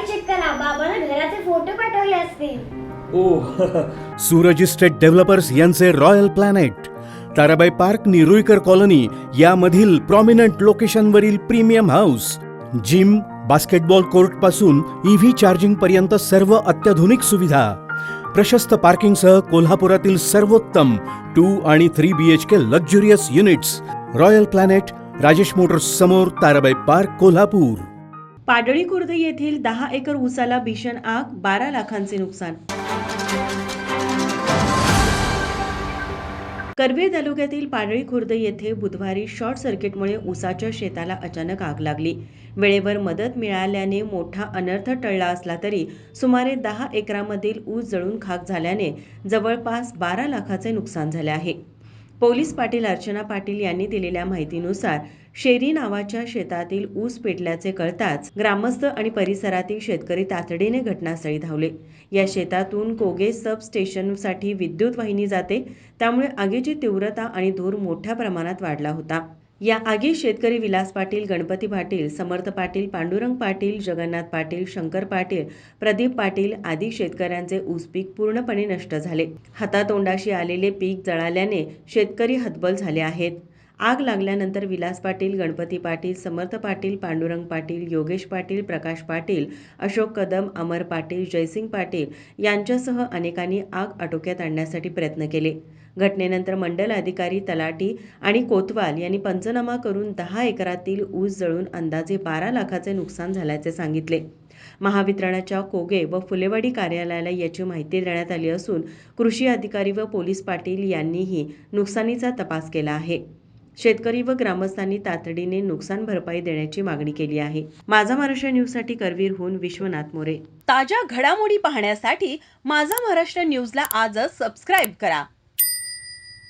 Mobile check करा. बाबाने घराचे photo पाठवले असतील. ओ सूरज इस्टेट डेव्हलपर्स यांचे royal planet Tarabai park Niruikar colony यामधील प्रॉमिनंट लोकेशनवरील प्रीमियम हाऊस जिम बास्केटबॉल कोर्टपासून ईव्ही चार्जिंग पर्यंत सर्व अत्याधुनिक सुविधा. प्रशस्त पार्किंगसह कोल्हापुरातील सर्वोत्तम टू आणि three B H K luxurious units royal planet Rajesh motors समोर ताराबाई पार्क कोल्हापूर. पाडळी खुर्द येथील दहा एकर ऊसाला भीषण आग बारा लाखांचे नुकसान. करवीर तालुक्यातील पाडळी खुर्द येथे बुधवारी शॉर्ट सर्किटमुळे ऊसाच्या शेताला अचानक आग लागली. वेळेवर मदत मिळाल्याने मोठा अनर्थ टळला असला तरी सुमारे दहा एकरामधील ऊस जळून खाक झाल्याने जवळपास बारा लाखाचे नुकसान झाले आहे. पोलीस पाटील अर्चना पाटील यांनी दिलेल्या माहितीनुसार शेरी नावाच्या शेतातील ऊस पेटल्याचे कळताच ग्रामस्थ आणि परिसरातील शेतकरी तातडीने घटनास्थळी धावले. या शेतातून कोगे सब स्टेशनसाठी विद्युत वाहिनी जाते त्यामुळे आगीची तीव्रता आणि धूर मोठ्या प्रमाणात वाढला होता. या आगीत शेतकरी विलास पाटील गणपती पाटील समर्थ पाटील पांडुरंग पाटील जगन्नाथ पाटील शंकर पाटील प्रदीप पाटील आदी शेतकऱ्यांचे ऊस पीक पूर्णपणे नष्ट झाले. हातातोंडाशी आलेले पीक जळाल्याने शेतकरी हतबल झाले आहेत. आग लागल्यानंतर विलास पाटील गणपती पाटील समर्थ पाटील पांडुरंग पाटील योगेश पाटील प्रकाश पाटील अशोक कदम अमर पाटील जयसिंग पाटील यांच्यासह अनेकांनी आग आटोक्यात आणण्यासाठी प्रयत्न केले. घटनेनंतर मंडल अधिकारी तलाटी आणि कोतवाल यांनी पंचनामा करून दहा एकरातील ऊस जळून अंदाजे बारा लाखाचे नुकसान झाल्याचे सांगितले. महावितरणाच्या कोगे व फुलेवाडी कार्यालयाला याची माहिती देण्यात आली असून कृषी अधिकारी व पोलीस पाटील यांनीही नुकसानीचा तपास केला आहे. शेतकरी व ग्रामस्थांनी तातडीने नुकसान भरपाई देण्याची मागणी केली आहे. माझा महाराष्ट्र न्यूजसाठी करवीरहून विश्वनाथ मोरे. ताज्या घडामोडी पाहण्यासाठी माझा महाराष्ट्र न्यूजला आजच सबस्क्राईब करा.